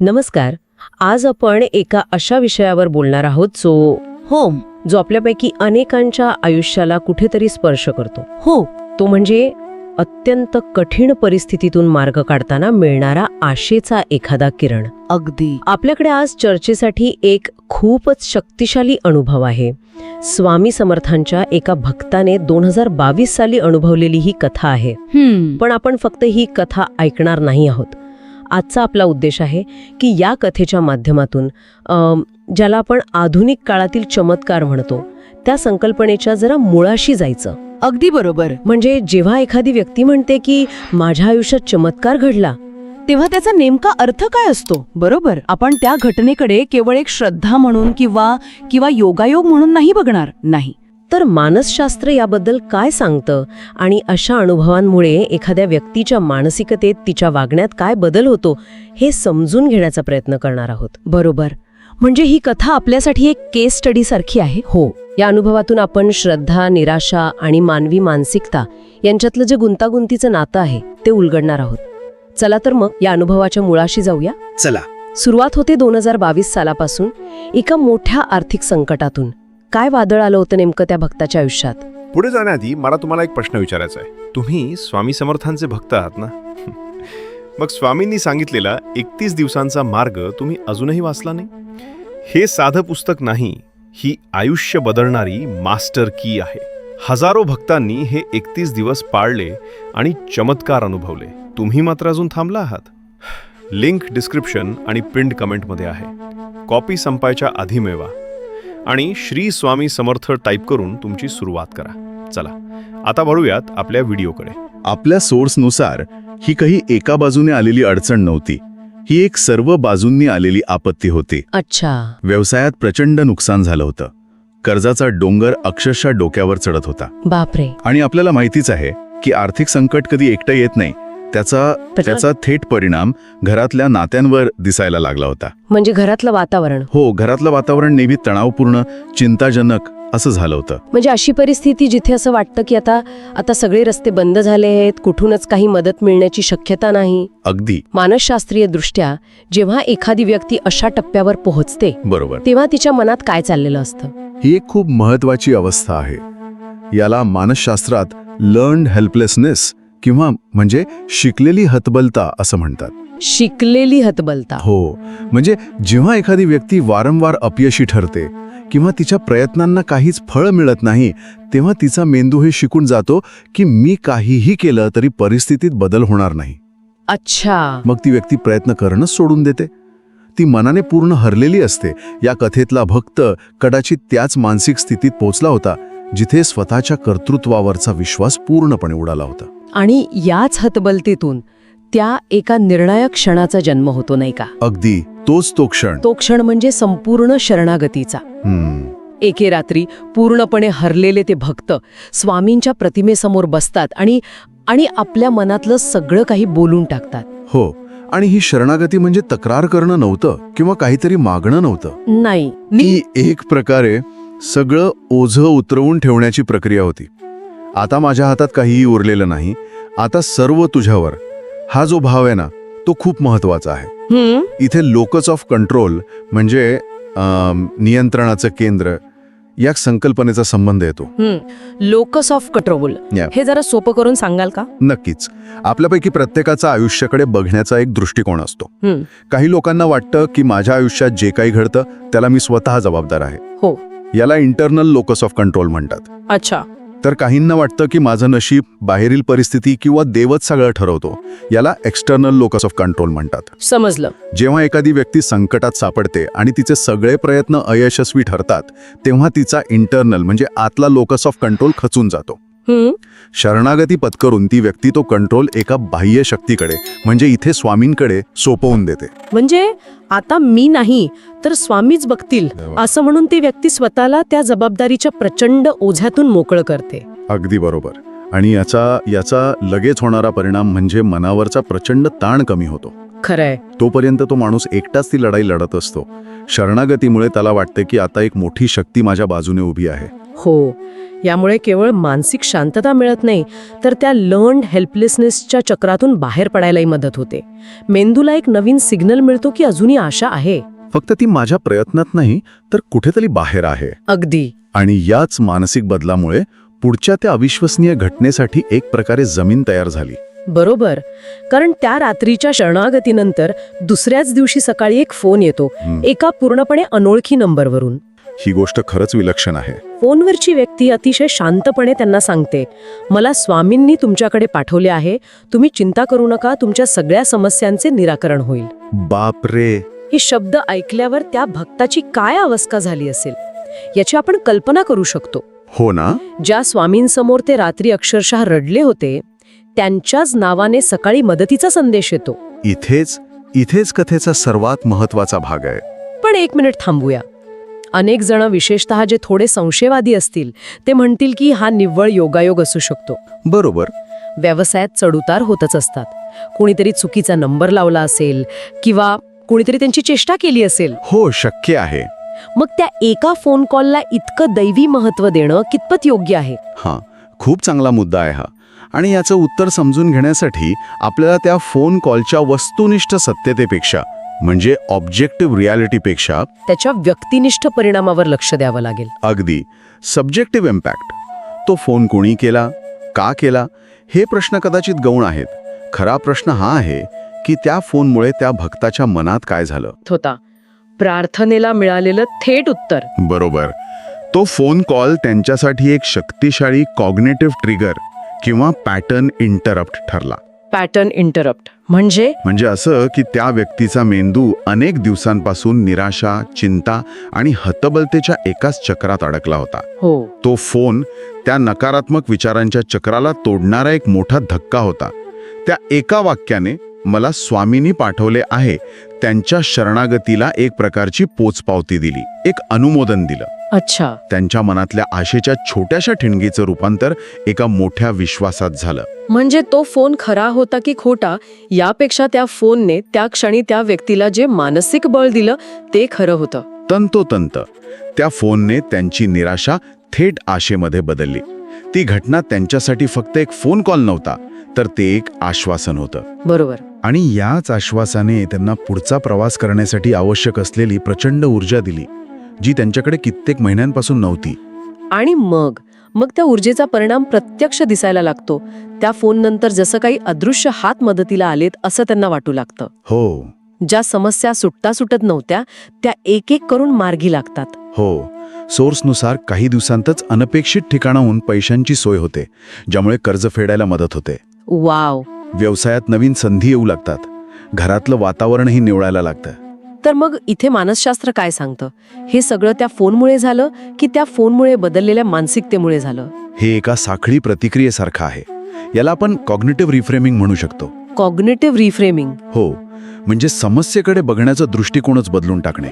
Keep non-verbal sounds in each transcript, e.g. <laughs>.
नमस्कार. आज आपण एका अशा विषयावर बोलणार आहोत जो हो जो आपल्यापैकी अनेकांच्या आयुष्याला कुठेतरी स्पर्श करतो. हो. तो म्हणजे अत्यंत कठीण परिस्थितीतून मार्ग काढताना मिळणारा आशेचा एखादा किरण. अगदी. आपल्याकडे आज चर्चेसाठी एक खूपच शक्तिशाली अनुभव आहे. स्वामी समर्थांच्या एका भक्ताने दोन हजार बावीस साली अनुभवलेली ही कथा आहे. पण आपण फक्त ही कथा ऐकणार नाही आहोत. आजचा आपला उद्देश आहे की या कथेच्या माध्यमातून ज्याला आपण आधुनिक काळातील चमत्कार म्हणतो त्या संकल्पनेच्या जरा मुळाशी जायचं. अगदी बरोबर. म्हणजे जेव्हा एखादी व्यक्ती म्हणते की माझ्या आयुष्यात चमत्कार घडला तेव्हा त्याचा नेमका अर्थ काय असतो? बरोबर. आपण त्या घटनेकडे केवळ एक श्रद्धा म्हणून किंवा किंवा योगायोग म्हणून नाही बघणार. नाही. तर मानसशास्त्र याबद्दल काय सांगतं? आणि अशा अनुभवांमुळे एखाद्या व्यक्तीच्या मानसिकतेत तिच्या वागण्यात काय बदल होतो हे समजून घेण्याचा प्रयत्न करणार आहोत. बरोबर. म्हणजे ही कथा आपल्यासाठी एक केस स्टडी सारखी आहे? हो. या अनुभवातून आपण श्रद्धा निराशा आणि मानवी मानसिकता यांच्यातलं जे गुंतागुंतीचं नातं आहे ते उलगडणार आहोत. चला तर मग या अनुभवाच्या मुळाशी जाऊया. चला. सुरुवात होते दोन हजार बावीस सालापासून एका मोठ्या आर्थिक संकटातून. काय वादळ आलं होतं नेमकं त्या भक्ताच्या आयुष्यात? पुढे जाण्याआधी मला तुम्हाला एक प्रश्न विचारायचा आहे. तुम्ही स्वामी समर्थांचे भक्त आहात ना? <laughs> मग स्वामींनी सांगितलेला एकतीस दिवसांचा मार्ग तुम्ही अजूनही वाचला नाही? हे साधं पुस्तक नाही ही आयुष्य बदलणारी मास्टर की आहे. हजारो भक्तांनी हे एकतीस दिवस पाळले आणि चमत्कार अनुभवले. तुम्ही मात्र अजून थांबला आहात? लिंक डिस्क्रिप्शन आणि पिंड कमेंटमध्ये आहे. कॉपी संपायच्या आधी मिळवा. आणि श्री स्वामी समर्थ टाईप करून तुमची सुरुवात करा. चला आता वळूयात आपल्या व्हिडिओकडे. आपल्या सोर्सनुसार ही काही एका बाजूने आलेली अडचण नव्हती. ही एक सर्व बाजूंनी आलेली आपत्ती होती. अच्छा. व्यवसायात प्रचंड नुकसान झालं होतं. कर्जाचा डोंगर अक्षरशः डोक्यावर चढत होता. बापरे. आणि आपल्याला माहितीच आहे की आर्थिक संकट कधी एकटं येत नाही त्याचा त्याचा थेट परिणाम घरातल्या नात्यांवर दिसायला लागला होता. म्हणजे घरातलं वातावरण. हो घरातलं वातावरण नेहमी तणावपूर्ण चिंताजनक असं झालं होतं. म्हणजे अशी परिस्थिती जिथे असं वाटतं की आता आता सगळे रस्ते बंद झाले आहेत कुठूनच काही मदत मिळण्याची शक्यता नाही. अगदी. मानसशास्त्रीय दृष्ट्या जेव्हा एखादी व्यक्ती अशा टप्प्यावर पोहोचते बरोबर. तेव्हा तिच्या मनात काय चाललेलं असतं? ही एक खूप महत्वाची अवस्था आहे. याला मानसशास्त्रात लर्न हेल्पलेसनेस किंवा म्हणजे शिकलेली हतबलता असं म्हणतात. शिकलेली हतबलता. हो म्हणजे जेव्हा एखादी व्यक्ती वारंवार अपयशी ठरते किंवा तिच्या प्रयत्नांना काहीच फळ मिळत नाही तेव्हा तिचा मेंदू हे शिकून जातो की मी काहीही केलं तरी परिस्थितीत बदल होणार नाही. अच्छा. मग ती व्यक्ती प्रयत्न करणंच सोडून देते. ती मनाने पूर्ण हरलेली असते. या कथेतला भक्त कदाचित त्याच मानसिक स्थितीत पोचला होता जिथे स्वतःच्या कर्तृत्वावरचा विश्वास पूर्णपणे उडाला होता. आणि याच हतबलतेतून त्या एका निर्णायक क्षणाचा जन्म होतो नाही का? अगदी. तोच तो क्षण. तो क्षण म्हणजे संपूर्ण शरणागतीचा. एके रात्री पूर्णपणे हरलेले ते भक्त स्वामींच्या प्रतिमेसमोर बसतात आणि आणि आपल्या मनातलं सगळं काही बोलून टाकतात. हो. आणि ही शरणागती म्हणजे तक्रार करणं नव्हतं किंवा काहीतरी मागणं नव्हतं? नाही. ही एक प्रकारे सगळं ओझं उतरवून ठेवण्याची प्रक्रिया होती. आता माझ्या हातात काहीही उरलेलं नाही. आता सर्व तुझ्यावर. हा जो भाव आहे ना तो खूप महत्त्वाचा आहे. इथे लोकस ऑफ कंट्रोल म्हणजे नियंत्रणाचं केंद्र या संकल्पनेचा संबंध येतो. Locus of control. हे जरा सोपं करून सांगाल का? नक्कीच. आपल्यापैकी प्रत्येकाचा आयुष्याकडे बघण्याचा एक दृष्टिकोन असतो. काही लोकांना वाटतं की माझ्या आयुष्यात जे काही घडतं त्याला मी स्वतः जबाबदार आहे. हो. याला इंटरनल लोकस ऑफ कंट्रोल म्हणतात. अच्छा. तर काहींना वाटतं की माझं नशीब बाहेरील परिस्थिती किंवा देवच सगळं ठरवतो याला एक्सटर्नल लोकस ऑफ कंट्रोल म्हणतात. समजलं. जेव्हा एखादी व्यक्ती संकटात सापडते आणि तिचे सगळे प्रयत्न अयशस्वी ठरतात तेव्हा तिचा इंटरनल म्हणजे आतला लोकस ऑफ कंट्रोल खचून जातो. शरणागती पत्करून ती व्यक्ती तो कंट्रोल एका बाह्य शक्तीकडे म्हणजे इथे स्वामींकडे सोपवून देते. म्हणजे आता मी नाही तर स्वामीच बघतील असं म्हणून ती व्यक्ती स्वतःला त्या जबाबदारीच्या प्रचंड ओझ्यातून मोकळं करते. अगदी बरोबर. आणि याचा याचा लगेच होणारा परिणाम म्हणजे मनावरचा प्रचंड ताण कमी होतो. खरंय. तोपर्यंत तो माणूस एकटाच ती लढाई लढत असतो. शरणागतीमुळे त्याला वाटते की आता एक मोठी शक्ती माझ्या बाजूने उभी आहे. हो. यामुळे केवळ मानसिक शांतता मिळत नाही तर त्या लर्न हेल्पलेसनेसच्या चक्रातून बाहेर पडायलाही मदत होते. मेंदूला एक नवीन सिग्नल मिळतो की अजूनही आशा आहे. फक्त ती माझ्या प्रयत्नात नाही तर कुठेतरी बाहेर आहे. अगदी. आणि याच मानसिक बदलामुळे पुढच्या त्या अविश्वसनीय घटनेसाठी एक प्रकारे जमीन तयार झाली. बरोबर. कारण त्या रात्रीच्या शरणागतीनंतर दुसऱ्याच दिवशी सकाळी एक फोन येतो. एका पूर्णपणे अनोळखी नंबरवरून ही गोष्ट खरंच विलक्षण आहे. फोनवरची व्यक्ती अतिशय शांतपणे त्यांना सांगते मला स्वामींनी तुमच्याकडे पाठवले आहे तुम्ही चिंता करू नका तुमच्या सगळ्या समस्यांचे निराकरण होईल. बापरे. हे शब्द ऐकल्यावर त्या भक्ताची काय अवस्था झाली असेल? याची आपण कल्पना करू शकतो. हो ना? ज्या स्वामींसमोर ते रात्री अक्षरशः रडले होते त्यांच्याच नावाने सकाळी मदतीचा संदेश येतो. इथेच इथेच कथेचा सर्वात महत्त्वाचा भाग आहे. पण एक मिनिट थांबूया. अनेक जण विशेषतः जे थोडे संशयवादी असतील ते म्हणतील की हा निव्वळ योगायोग असू शकतो. बरोबर. व्यवसायात चढउतार होतच असतात. कोणीतरी चुकीचा नंबर लावला असेल किंवा कोणीतरी त्यांची चेष्टा केली असेल. हो शक्य आहे. मग त्या एका फोन कॉलला इतकं दैवी महत्त्व देणं कितपत योग्य आहे? हां खूप चांगला मुद्दा आहे हा. आणि याचं उत्तर समजून घेण्यासाठी आपल्याला त्या फोन कॉलच्या वस्तुनिष्ठ सत्यतेपेक्षा म्हणजे ऑब्जेक्टिव्ह रियालिटीपेक्षा त्याच्या व्यक्तिनिष्ठ परिणामावर लक्ष द्यावं लागेल. अगदी सब्जेक्टिव्ह इम्पॅक्ट. तो फोन कोणी केला? का केला? हे प्रश्न कदाचित गौण आहेत. खरा प्रश्न हा आहे की त्या फोनमुळे त्या भक्ताच्या मनात काय झालं? होता. प्रार्थनेला मिळालेलं थेट उत्तर. बरोबर. तो फोन कॉल त्यांच्यासाठी एक शक्तिशाळी कॉग्नेटिव्ह ट्रिगर किंवा पॅटर्न इंटरप्ट ठरला. Pattern interrupt. म्हणजे? म्हणजे असं की त्या व्यक्तीचा मेंदू अनेक दिवसांपासून निराशा चिंता आणि हतबलतेच्या एकाच चक्रात अडकला होता. हो. तो फोन त्या नकारात्मक विचारांच्या चक्राला तोडणारा एक मोठा धक्का होता. त्या एका वाक्याने मला स्वामींनी पाठवले आहे त्यांच्या शरणागतीला एक प्रकारची पोचपावती दिली एक अनुमोदन दिलं. अच्छा. त्यांच्या मनातल्या आशेच्या छोट्याशा ठिणगीचं रूपांतर एका मोठ्या विश्वासात झालं. म्हणजे तो फोन खरा होता की खोटा यापेक्षा त्या फोनने त्या क्षणी त्या व्यक्तीला जे मानसिक बळ दिलं ते खरं होतं. तंतोतंत त्या फोनने त्यांची निराशा थेट आशेमध्ये बदलली. ती घटना त्यांच्यासाठी फक्त एक फोन कॉल नव्हता तर ते एक आश्वासन होतं. बरोबर. आणि याच आश्वासाने त्यांना पुढचा प्रवास करण्यासाठी आवश्यक असलेली प्रचंड ऊर्जा दिली. जी त्यांच्याकडे कित्येक महिन्यांपासून नव्हती. आणि मग मग त्या ऊर्जेचा परिणाम प्रत्यक्ष दिसायला लागतो. त्या फोन नंतर जसं काही अदृश्य हात मदतीला आलेत असं त्यांना वाटू लागतं. हो. ज्या समस्या सुटता सुटत नव्हत्या त्या एक एक करून मार्गी लागतात. हो. सोर्सनुसार काही दिवसांतच अनपेक्षित ठिकाणाहून पैशांची सोय होते ज्यामुळे कर्ज फेडायला मदत होते. वाव. व्यवसायात नवीन संधी येऊ लागतात. घरातलं वातावरणही निवळायला लागतं. तर मग इथे मानसशास्त्र काय सांगतं? हे सगळं त्या फोनमुळे झालं की त्या फोनमुळे बदललेल्या मानसिकतेमुळे झालं? हे एका साखळी प्रतिक्रियेसारखं आहे. याला आपण कॉग्नेटिव्ह रिफ्रेमिंग म्हणू शकतो. Cognitive reframing? हो. म्हणजे समस्येकडे बघण्याचा दृष्टिकोनच बदलून टाकणे.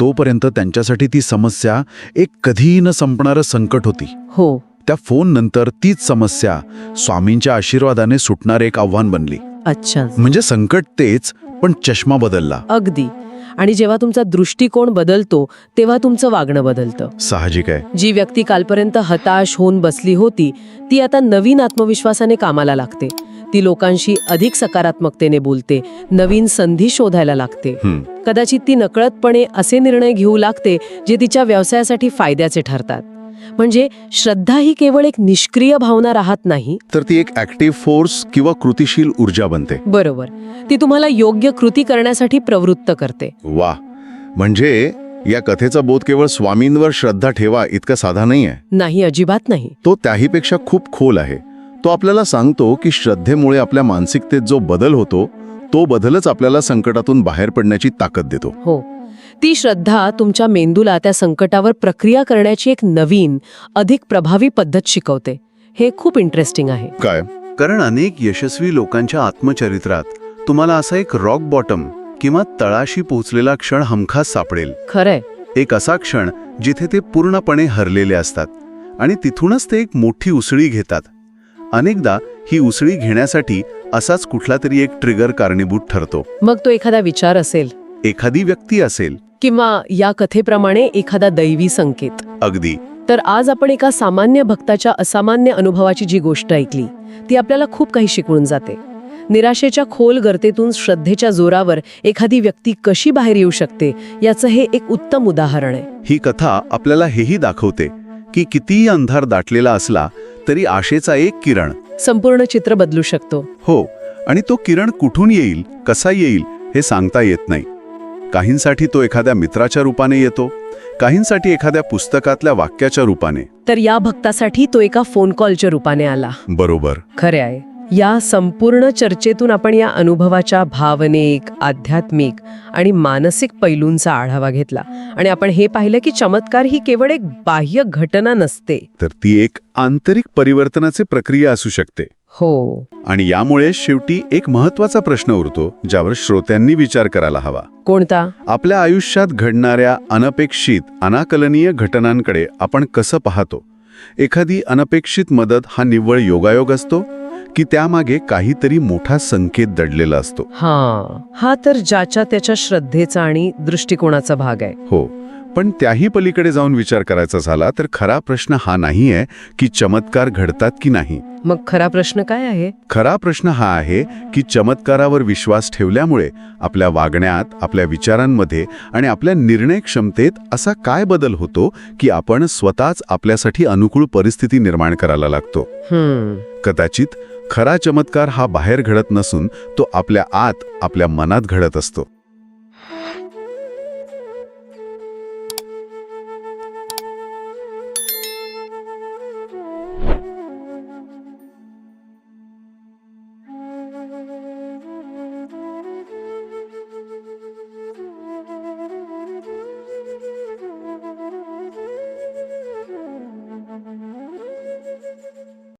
तोपर्यंत त्यांच्यासाठी ती समस्या एक कधीही न संपणारं संकट होती. हो. त्या फोन नंतर तीच समस्या स्वामींच्या आशीर्वादाने सुटणारे एक आव्हान बनली. अच्छा. म्हणजे संकट तेच पण चष्मा बदलला. अगदी. आणि जेव्हा तुमचा दृष्टिकोन बदलतो तेव्हा तुमचं वागणं बदलतं. साहजिक आहे. जी व्यक्ती कालपर्यंत हताश होऊन बसली होती ती आता नवीन आत्मविश्वासाने कामाला लागते. ती लोकांशी अधिक सकारात्मकतेने बोलते नवीन संधी शोधायला लागते. कदाचित ती नकळतपणे असे निर्णय घेऊ लागते जे तिच्या व्यवसायासाठी फायद्याचे ठरतात. म्हणजे श्रद्धा ही केवळ एक निष्क्रिय भावना राहत नाही. तर ती एक ऍक्टिव्ह फोर्स किंवा कृतिशील ऊर्जा बनते. बरोबर. ती तुम्हाला योग्य कृती करण्यासाठी प्रवृत्त करते. वा म्हणजे या कथेचा बोध केवळ स्वामींवर श्रद्धा ठेवा इतका साधा नाही आहे नाही अजिबात नाही. तो त्याहीपेक्षा खूप खोल आहे. तो आपल्याला सांगतो की श्रद्धेमुळे आपल्या मानसिकतेत जो बदल होतो तो बदलच आपल्याला संकटातून बाहेर पडण्याची ताकद देतो. हो. ती श्रद्धा तुमच्या मेंदूला त्या संकटावर प्रक्रिया करण्याची एक नवीन अधिक प्रभावी पद्धत शिकवते. हे खूप इंटरेस्टिंग आहे. काय? कारण अनेक यशस्वी लोकांच्या आत्मचरित्रात तुम्हाला असा एक रॉक बॉटम किंवा तळाशी पोहोचलेला क्षण हमखास सापडेल. खरंय. एक असा क्षण जिथे ते पूर्णपणे हरलेले असतात आणि तिथूनच ते एक मोठी उसळी घेतात. अनेकदा ही उसळी घेण्यासाठी असाच कुठला तरी एक ट्रिगर कारणीभूत ठरतो. मग तो एखादा विचार असेल एखादी व्यक्ती असेल. किंवा या कथेप्रमाणे एखादा दैवी संकेत. अगदी. तर आज आपण एका सामान्य भक्ताच्या असामान्य अनुभवाची जी गोष्ट ऐकली ती आपल्याला खूप काही शिकवून जाते. निराशेच्या खोल गर्तेतून श्रद्धेच्या जोरावर एखादी व्यक्ती कशी बाहेर येऊ शकते याचं हे एक उत्तम उदाहरण आहे. ही कथा आपल्याला हेही दाखवते की कितीही अंधार दाटलेला असला तरी आशेचा एक किरण. संपूर्ण चित्र बदलू शकतो. हो आणि तो किरण कुठून येईल कसा येईल हे सांगता येत नाही. काहींसाठी तो एखाद्या मित्राच्या रूपाने येतो काहींसाठी एखाद्या पुस्तकातल्या वाक्याच्या रूपाने. तर या भक्तासाठी तो एका फोन कॉलच्या रूपाने आला. बरोबर. खरे आहे. या संपूर्ण चर्चेतून आपण या अनुभवाच्या भावनिक आध्यात्मिक आणि मानसिक पैलूंचा आढावा घेतला. आणि आपण हे पाहिलं की चमत्कार ही केवळ एक बाह्य घटना नसते. तर ती एक आंतरिक परिवर्तनाची प्रक्रिया असू शकते. हो. आणि यामुळे शेवटी एक महत्त्वाचा प्रश्न उरतो ज्यावर श्रोत्यांनी विचार करायला हवा. कोणता? आपल्या आयुष्यात घडणाऱ्या अनपेक्षित अनाकलनीय घटनांकडे आपण कसं पाहतो? एखादी अनपेक्षित मदत हा निव्वळ योगायोग असतो की त्यामागे काहीतरी मोठा संकेत दडलेला असतो? हा. हा तर ज्याच्या त्याच्या श्रद्धेचा आणि दृष्टिकोनाचा भाग आहे. हो. पण त्याही पलीकडे जाऊन विचार करायचा झाला तर खरा प्रश्न हा नाही आहे की चमत्कार घडतात की नाही. मग खरा प्रश्न काय आहे? खरा प्रश्न हा आहे की चमत्कारावर विश्वास ठेवल्यामुळे आपल्या वागण्यात आपल्या विचारांमध्ये आणि आपल्या निर्णय क्षमतेत असा काय बदल होतो की आपण स्वतःच आपल्यासाठी अनुकूल परिस्थिती निर्माण करायला लागतो? कदाचित खरा चमत्कार हा बाहेर घडत नसून तो आपल्या आत आपल्या मनात घडत असतो.